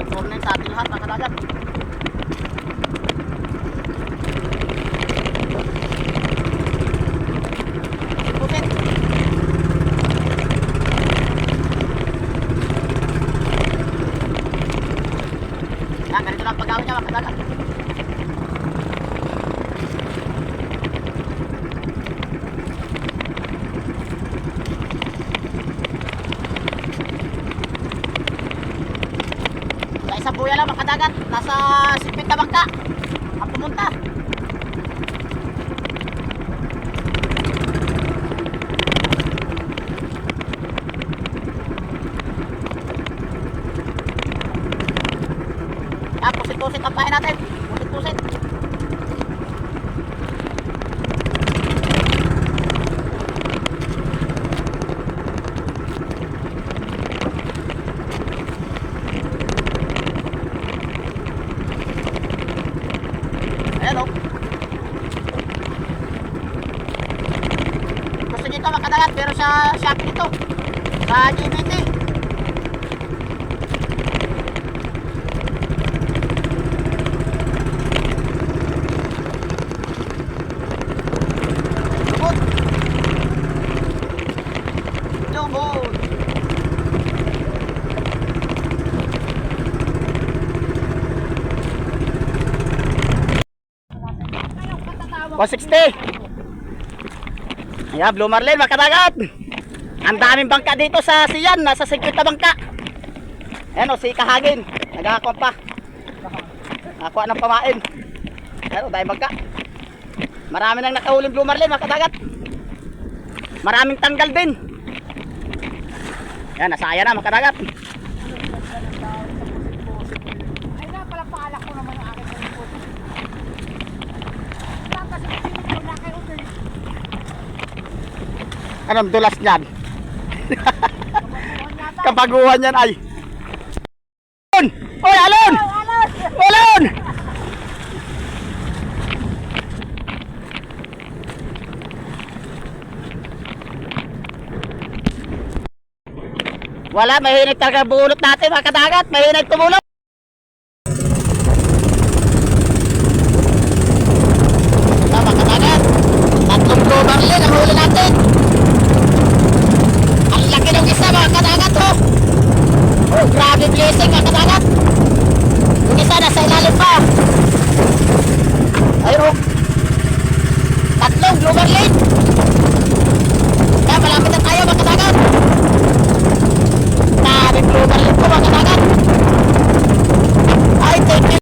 Na yun sa ating lahat, mga kadagat. Yan, ganito lang ang pagkawin niya, mga kadagat. Isang buya lang makadagat, nasa 50 bangka ang pumunta. Ah, pusit-pusit ang pahay natin. Pusit-pusit. Ayan o. Gusto nyo ito makadagat pero sa Shopee ito. Sa GBT. 160. Yeah, Blue Marlin, mga kadagat. Ang daming bangka dito sa Siyan, nasa 50 na bangka. Ayan o, si Kahagin. Nagkakakuha pa. Nakakuha ng pamain. Ayan o, dahil bangka. Marami nang nakahuling Blue Marlin, mga. Maraming tanggal din. Ayan, nasaya na, mga kadagat. Anong dulas niyan? Kabaguhan yan ay. Alon! Oy, alon! Alon! Wala, mahinag talaga bunot natin mga kadagat. Mahinag tumulong. racing ang kaganap. Yung isa nasa ilalim pa. Ayun. Oh. Tatlong global lead.